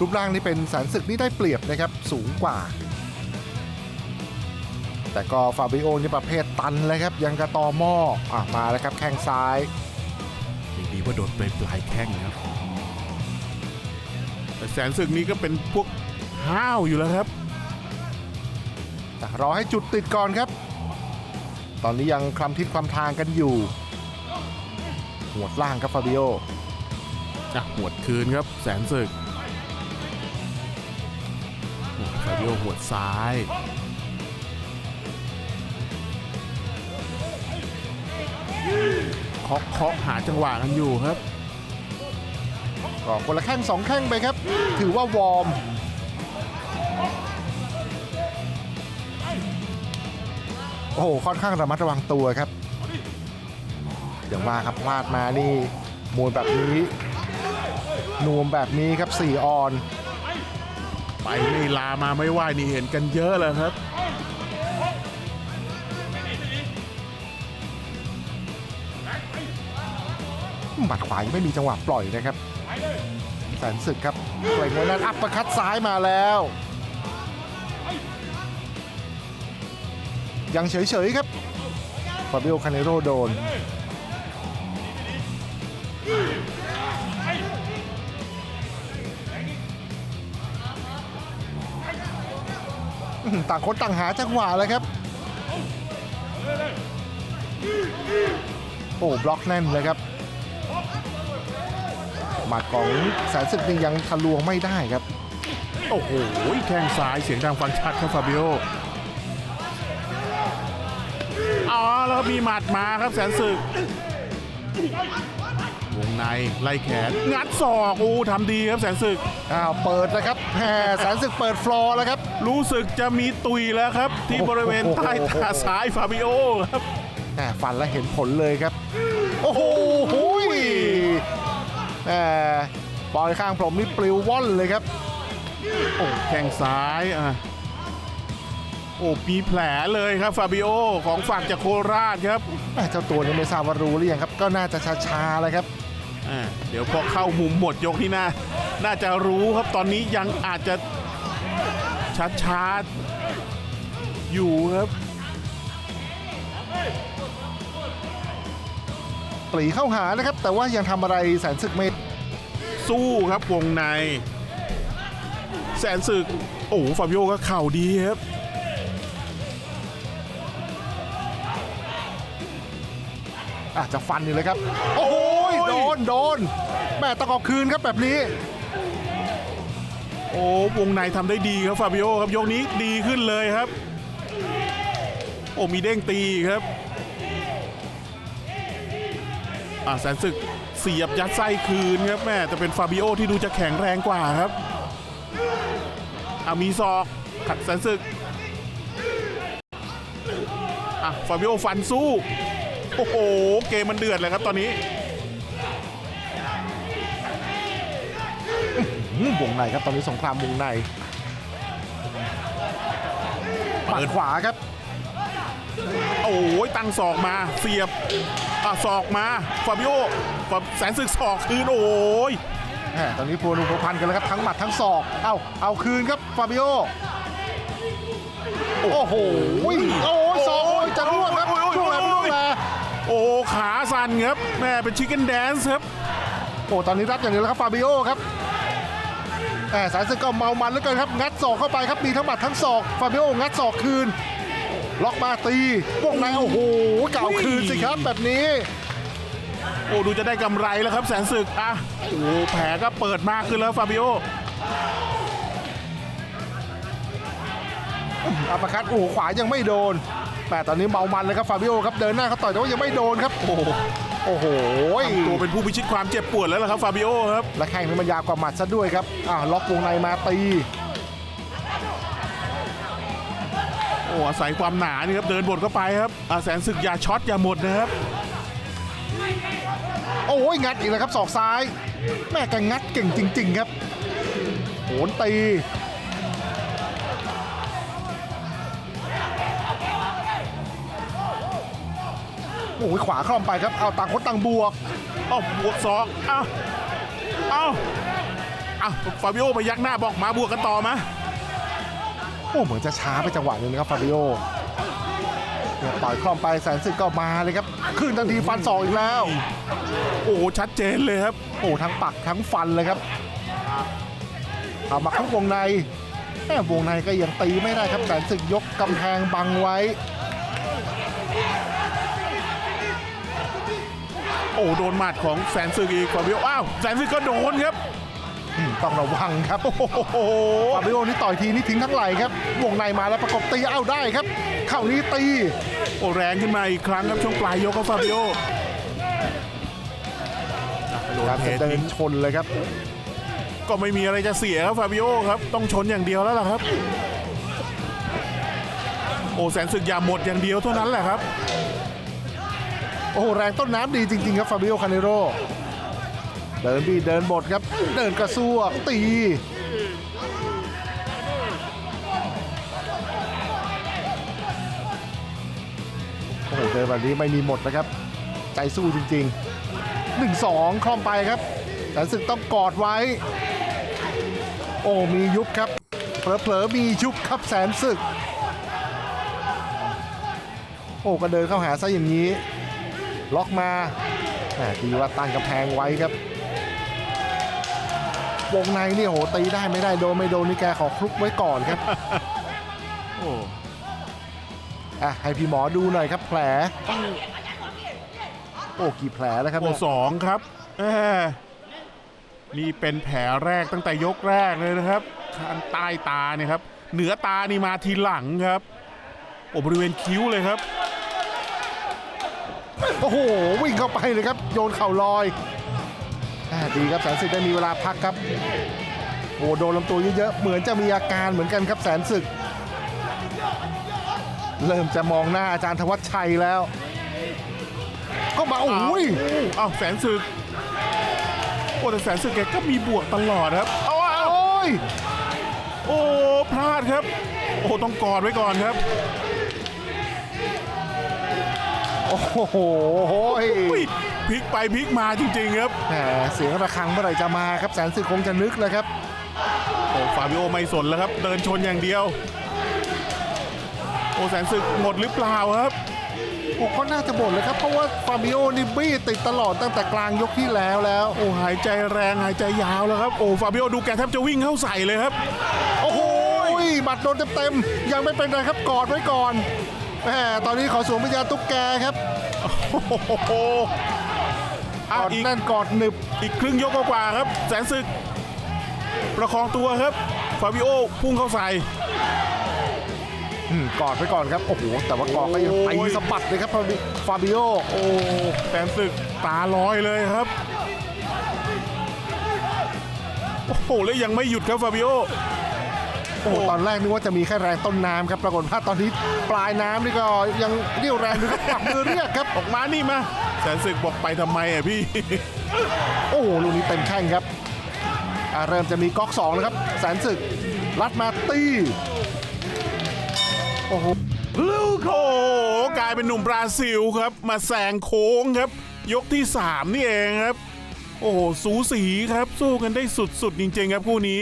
รูปร่างนี่เป็นแสนศึกนี่ได้เปรียบนะครับสูงกว่า แต่ก็ฟาบิโอนี่ประเภทตันเลยครับยังกระตอหม้ออะมาแล้วครับแข้งซ้ายยังดีว่าโดนปลายปลายแข้งนะครับแต่แสนศึกนี้ก็เป็นพวกห้าวอยู่แล้วครับแต่รอให้จุดติดก่อนครับ ตอนนี้ยังคลำทิศความทางกันอยู่หัวดล่างครับฟาบิโออะหวดคืนครับแสนศึก โอ้ฟาบิโอหวดซ้าย เคาะเคาะหาจังหวะกันอยู่ครับก็คนละแข้งสองแข้งไปครับ ถือว่าวอร์มโอ้โหค่อนข้างระมัดระวังตัวครับอย่างว่าครับพลาดมานี่มวยแบบนี้นวมแบบนี้ครับสี่ออน ไปไม่ลามาไม่ไหวนี่เห็นกันเยอะเลยครับ หมัดขวายังไม่มีจังหวะปล่อยนะครับแสนศึกครับปล่งไว้นั้นอัปปร์คัดซ้ายมาแล้ว ยังเฉยๆครับฟาบิโอคาเนโรโดน ต่างคนต่างหาจังหวะเลยครับ โอ้บล็อกแน่นเลยครับหมัดของแสนศึกนี่ยังทะลวงไม่ได้ครับ โอ้โหแข้งซ้ายเสียงดังฟังชัดครับฟาบิโออ๋อแล้วมีหมัดมาครับแสนศึก วงในไล่แขน งัดศอกอู้ทำดีครับแสนศึก อ้าวเปิดนะครับแหมแสนศึกเปิดฟลอร์แล้วครับ รู้สึกจะมีตุยแล้วครับ ที่บริเวณใต้ตาซ้ายฟาบิโอครับแหมฟันแล้วเห็นผลเลยครับ โอ้โหหุยแหมปล่อยข้างผมนี่ปลิวว่อนเลยครับโอ้แข้งซ้ายอะโอ้มีแผลเลยครับฟาบิโอของฝั่งจากโคราชครับแหม่เจ้าตัวนี้ไม่ทราบว่ารู้หรือยังครับ ก็น่าจะช้าๆเลยครับ อ่าเดี๋ยวพอเข้ามุมหมดยกที่หน้า น่าจะรู้ครับตอนนี้ยังอาจจะชัดชาร์อยู่ครับปรีเข้าหานะครับ แต่ว่ายังทำอะไรแสนศึกไม่สู้ครับวงใน แสนศึก โอ้โหฟาบิโอก็เข่าดีครับอาจจะฟันอยู่เลยครับ โอ้ โหโดน โดน แม่ต้องเอาคืนครับแบบนี้ โอ้วงในทำได้ดีครับฟาบิโอครับยกนี้ดีขึ้นเลยครับ โอ้มีเด้งตีครับอ่าแสนศึกเสียบยัดไส้คืนครับแม่แต่เป็นฟาบิโอที่ดูจะแข็งแรงกว่าครับอ่ามีศอกขัดแสนศึกอะฟาบิโอฟันสู้ โอ้โห เกมมันเดือดเลยครับตอนนี้ วงในครับตอนนี้สงครามวงในปัดขวาครับ โอ้ยตั้งศอกมาเสียบอะศอกมาฟาบิโอฟาแสนศึกศอกคืนโอ้ยแหมตอนนี้พัวนุพัวพันกันแล้วครับทั้งหมัดทั้งศอก เอาเอาคืนครับฟาบิโอโอ้โหโอ้ยศอกโอ้ยจะร่วงครับร่วงแล้วร่วงแล้วโอ้ขาสั่นครับแม่เป็นชิคเก้นแดนซ์ครับโอ้ตอนนี้รับอย่างเดียวแล้วครับฟาบิโอครับ แหมสายสึกก็เมามันเหลือเกินครับ งัดศอกเข้าไปครับ มีทั้งหมัดทั้งศอก ฟาบิโองัดศอกคืน ล็อกมาตีวงในโอ้โห เก่าคืนสิครับแบบนี้ โอ้ดูจะได้กำไรแล้วครับแสนศึกอะโอ้แผลก็เปิดมากขึ้นแล้วฟาบิโออัปเปอร์คัตโอ้โหขวายังไม่โดน แต่ตอนนี้เมามันเลยครับฟาบิโอครับเดินหน้าเขาต่อยแต่ว่ายังไม่โดนครับ โอ้โหโอ้โหตัวเป็นผู้พิชิตความเจ็บปวดแล้วล่ะครับฟาบิโอครับและแข้งนี่มันยาวกว่าหมัดซะด้วยครับอ่าล็อกวงในมาตีโอ้อาศัยความหนานี่ครับเดินบดเข้าไปครับอะแสนศึกอย่าช็อตอย่าหมดนะครับโอ้ยงัดอีกแล้วครับศอกซ้าย แม่แกงัดเก่งจริง ๆ ครับโหนตี โอ้ยขวาคล่อมไปครับ เอาต่างคนต่างบวกเอ้าบวกศอกเอ้าเอ้าอะฟาบิโอไปยักหน้าบอกมาบวกกันต่อมาโอ้เหมือนจะช้าไปจังหวะหนึงนะครับฟาบิโอเนี่ยต่อยคล่อมไปแสนศึกก็มาเลยครับขึ้นทันทีฟันศอกอีกแล้ว โอ้โหชัดเจนเลยครับโอ้ทั้งปักทั้งฟันเลยครับเอามาเข้าวงในแม่วงในก็ยังตีไม่ได้ครับแสนศึกยกกำแพงบังไว้ โอ้โดนหมัดของแสนศึกอีกฟาบิโออ้าวแสนศึกก็โดนครับอืมต้องระวังครับโอ้โหฟาบิโอนี่ต่อยทีนี่ทิ้งทั้งไหล่ครับ วงในมาแล้วประกบตีเอ้าได้ครับ เข้านี้ตี โอ้แรงขึ้นมาอีกครั้งครับช่วงปลายยกของฟาบิโออะโดนการเทจะเดิทิ้นงชนเลยครับ ก็ไม่มีอะไรจะเสียครับฟาบิโอครับ ต้องชนอย่างเดียวแล้วล่ะครับ โอ้แสนศึกอย่าหมดอย่างเดียวเท่านั้นแหละครับ โอ้โหแรงต้นน้ำดีจริง ๆ ครับฟาบิโอคาเนโรเดินบีเดินบดครับ เดินกระซวกตี โอ้โหเดินแบบนี้ไม่มีหมดนะครับ ใจสู้จริง ๆ 1 2คล่อมไปครับแสนศึกต้องกอดไว้ โอ้มียุบครับเผลอๆมียุบครับแสนศึก โอ้ก็เดินเข้าหาซะอย่างนี้ ล็อกมาแหมดีว่าตั้งกำแพงไว้ครับวงในนี่โหตีได้ไม่ได้โดนไม่โดนนี่แกขอคลุกไว้ก่อนครับโอ้อะให้พี่หมอดูหน่อยครับแผล โอ้กี่แผลแล้วครับโอ้เนี่ยสองครับแหมนี่เป็นแผลแรกตั้งแต่ยกแรกเลยนะครับข้างใต้ตาเนี่ยครับ เหนือตานี่มาทีหลังครับโอ้บริเวณคิ้วเลยครับ โอ้โห วิ่งเข้าไปเลยครับ โยนเข่าลอยอ่าดีครับแสนศึกได้มีเวลาพักครับโอ้โดนลำตัวเยอะๆเหมือนจะมีอาการเหมือนกันครับแสนศึก เริ่มจะมองหน้าอาจารย์ธวัชชัยแล้ว ก็มาโอ้ยเอ้าแสนศึกโอ้แต่แสนศึกแกก็มีบวกตลอดครับเอาเอาโอ้ยโอ้พลาดครับ โอ้ต้องกอดไว้ก่อนครับ โอ้โหอุ้ยพลิกไปพลิกมาจริงๆครับ แหมเสียงระฆังเมื่อไหร่จะมาครับแสนศึกคงจะนึกเลยครับโอ้ฟาบิโอไม่สนแล้วครับ เดินชนอย่างเดียว โอ้แสนศึกหมดหรือเปล่าครับ โอ้ก็น่าจะบ่นเลยครับ เพราะว่าฟาบิโอนี่บี้ติดตลอดตั้งแต่กลางยกที่แล้วแล้ว โอ้หายใจแรงหายใจยาวแล้วครับ โอ้ฟาบิโอดูแกแทบจะวิ่งเข้าใส่เลยครับ โอ้โหหมัดโดนเต็มๆยังไม่เป็นไรครับกอดไว้ก่อน แหมตอนนี้ขอสวมวิญญาณตุ๊กแกครับโอ้โหกอะอดอีกแน่นกอดหนึบ อีกครึ่งยกกว่าๆครับ แสนศึก ประคองตัวครับฟาบิโอพุ่งเข้าใส่ อืมกอดไว้ก่อนครับ โอ้โห แต่ว่ากอดก็ยังโอ้ยตีสะบัดเลยครับฟาบิฟาบิโอ โอ้แสนศึกตาลอยเลยครับ โอ้โหแล้วยังไม่หยุดครับฟาบิโอ โอ้โหตอนแรกนึกว่าจะมีแค่แรงต้นน้ำครับปรากฏว่าตอนนี้ปลายน้ำนี่ก็ยังเรี่ยวแรงอยู่ครับปักมือเรียกครับ ออกมานี่มาแสนศึกบอกไปทำไมอะพี่ โอ้โหลูกนี้เต็มแข้งครับอ่าเริ่มจะมีก๊อกสองแล้วครับ แสนศึกรัดมาตีโอ้โหลูกโอ้โหกลายเป็นหนุ่มบราซิลครับ มาแซงโค้งครับ ยกที่ 3 นี่เองครับ โอ้โห สูสีครับ สู้กันได้สุดๆ จริงๆ ครับคู่นี้